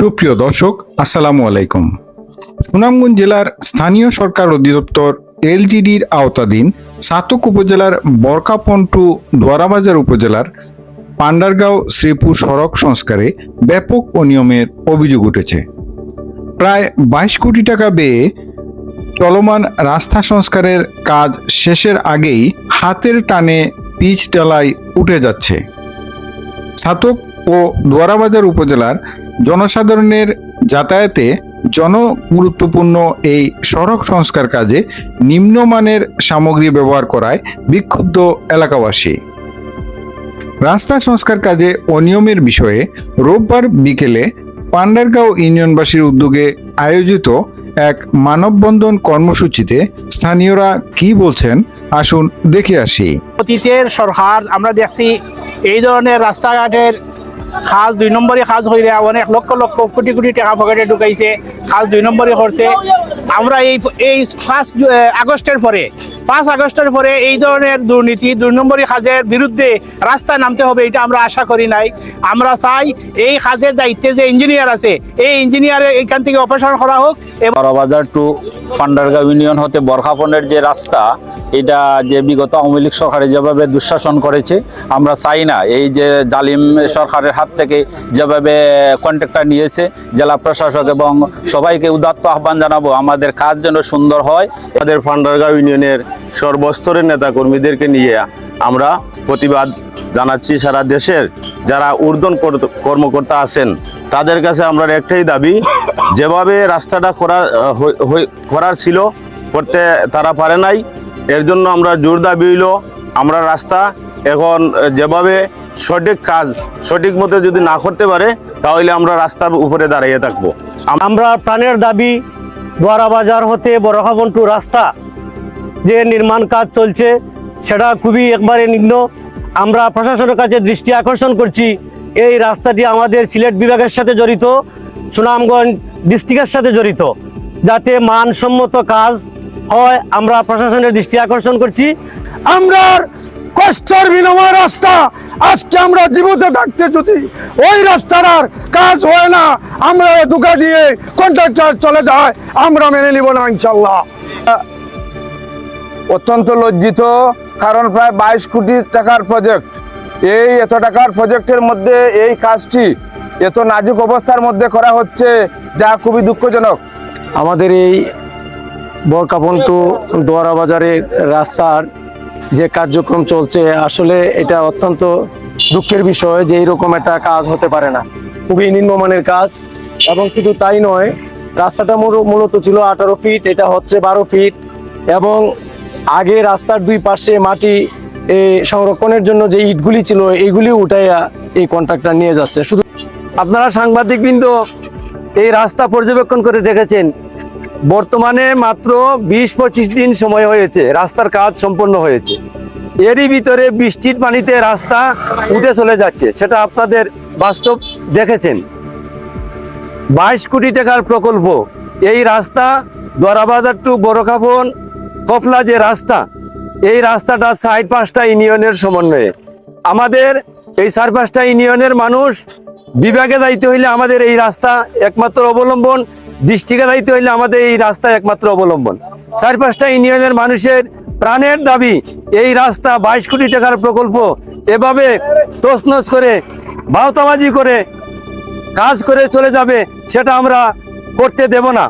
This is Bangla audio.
সুপ্রিয় দর্শক, আসসালামু আলাইকুম। সুনামগঞ্জ জেলার স্থানীয় সরকার অধিদপ্তর এলজিডির আওতাধীন সাতক উপজেলার বরকাপন্টু দোয়ারাবাজার উপজেলার পান্ডারগাঁও শ্রীপুর সড়ক সংস্কারে ব্যাপক অনিয়মের অভিযোগ উঠেছে। প্রায় বাইশ কোটি টাকা ব্যয়ে চলমান রাস্তা সংস্কারের কাজ শেষের আগেই হাতের টানে পিচ ডালাই উঠে যাচ্ছে। ছাতক ও দোয়ারাবাজার উপজেলার জনসাধারণের যাতায়াতে জনগুরুত্বপূর্ণ এই সড়ক সংস্কার কাজে নিম্নমানের সামগ্রী ব্যবহার করায় বিক্ষুব্ধ এলাকাবাসী। রাস্তা সংস্কার কাজে অনিয়মের বিষয়ে রোববার বিকেলে পান্ডারগাঁও ইউনিয়নবাসীর উদ্যোগে আয়োজিত এক মানববন্ধন কর্মসূচিতে স্থানীয়রা কি বলছেন আসুন দেখে আসি। অতীতের সরকার আমরা দেখছি এই ধরনের রাস্তাঘাটের খাস দুই নম্বরে সাজ হইলে অনেক লক্ষ লক্ষ কোটি কোটি টাকা পকেটে ঢুকাইছে। খাস দুই নম্বরে করছে আমরা এই এই ফার্স্ট আগস্টের পরে পাঁচ আগস্টের পরে এই ধরনের দুর্নীতি, দুই নম্বরী কাজের বিরুদ্ধে রাস্তায় নামতে হবে, এটা আমরা আশা করি নাই। আমরা চাই এই কাজের দায়িত্বে যে ইঞ্জিনিয়ার আছে, এই ইঞ্জিনিয়ার এইখান থেকে অপসারণ করা হোক বড়বাজার টু ফান্ডারগাঁও ইউনিয়ন হতে বরখাফনের যে রাস্তা, এটা যে বিগত আওয়ামী লীগ সরকারে যেভাবে দুঃশাসন করেছে, আমরা চাই না এই যে জালিম সরকারের হাত থেকে যেভাবে কন্ট্রাক্টর নিয়েছে, জেলা প্রশাসক এবং সবাইকে উদাত্ত আহ্বান জানাব। আমাদের কাজ যেন সুন্দর হয়। আমাদের ফান্ডারগাঁও ইউনিয়নের সর্বস্তরের নেতাকর্মীদেরকে নিয়ে আমরা প্রতিবাদ জানাচ্ছি সারা দেশের। যারা ঊর্ধ্বন কর- কর্মকর্তা আছেন, তাদের কাছে আমরা একটাই দাবি, যেভাবে রাস্তাটা করা করার ছিল, করতে তারা পারে নাই, এর জন্য আমরা জোর দাবি হইল, আমরা রাস্তা এখন যেভাবে সঠিক কাজ সঠিক মতো যদি না করতে পারে, তাহলে আমরা রাস্তার উপরে দাঁড়িয়ে থাকব। আমরা প্রাণের দাবি দোয়ারা বাজার হতে বড়খাবন্টু রাস্তা যে নির্মাণ কাজ চলছে, সেটা খুবই একবারে নিম্ন। আমরা প্রশাসনের কাছে দৃষ্টি আকর্ষণ করছি, এই রাস্তাটি আমাদের সিলেট বিভাগের সাথে জড়িত, সুনামগঞ্জ ডিস্ট্রিক্টের সাথে জড়িত। যাতে মানসম্মত কাজ হয়, আমরা প্রশাসনের দৃষ্টি আকর্ষণ করছি। আমরা কষ্টের বিনিময় রাস্তা। আজকে আমরা জীবিত থাকতে যদি ওই রাস্তার আর কাজ হয় না আমরা দুকা দিয়ে কন্ট্রাক্টর চলে যায় আমরা মেনে নিব না ইনশাল্লাহ। অত্যন্ত লজ্জিত কারণ প্রায় বাইশ কোটি টাকার প্রজেক্ট এই এত টাকার প্রজেক্টের মধ্যে এই কাজটি এত নাজুক অবস্থার মধ্যে করা হচ্ছে যা খুবই দুঃখজনক। আমাদের এই বরকাপন্টু দোয়ারা বাজারের রাস্তার যে কার্যক্রম চলছে, আসলে এটা অত্যন্ত দুঃখের বিষয় যে এইরকম একটা কাজ হতে পারে না। খুবই নিম্নমানের কাজ এবং শুধু তাই নয়, রাস্তাটা মূল- মূলত ছিল আঠারো ফিট, এটা হচ্ছে বারো ফিট এবং আগে রাস্তার দুই পাশে মাটি সংরক্ষণের জন্য যে ইটগুলি ছিল এইগুলি উঠাইয়া এই কন্ট্রাক্টটা নিয়ে যাচ্ছে। শুধু আপনারা সাংবাদিকবৃন্দ এই রাস্তা পর্যবেক্ষণ করে দেখেছেন বর্তমানে মাত্র বিশ পঁচিশ দিন সময় হয়েছে, রাস্তার কাজ সম্পন্ন হয়েছে। এরই ভিতরে বৃষ্টির পানিতে রাস্তা উঠে চলে যাচ্ছে, সেটা আপনাদের বাস্তব দেখেছেন। বাইশ কোটি টাকার প্রকল্প, এই রাস্তা দরাবাজার টু বড়কাফন কফলা যে রাস্তা, এই রাস্তাটা চার পাঁচটা ইউনিয়নের সমন্বয়ে। আমাদের এই চার পাঁচটা ইউনিয়নের মানুষ বিভাগে দায়িত্ব হইলে আমাদের এই রাস্তা একমাত্র অবলম্বন দায়িত্ব হইলে আমাদের এই রাস্তা একমাত্র অবলম্বন। চার পাঁচটা ইউনিয়নের মানুষের প্রাণের দাবি, এই রাস্তা বাইশ কোটি টাকার প্রকল্প, এভাবে তসনস করে বাহতাবাজি করে কাজ করে চলে যাবে, সেটা আমরা করতে দেব না।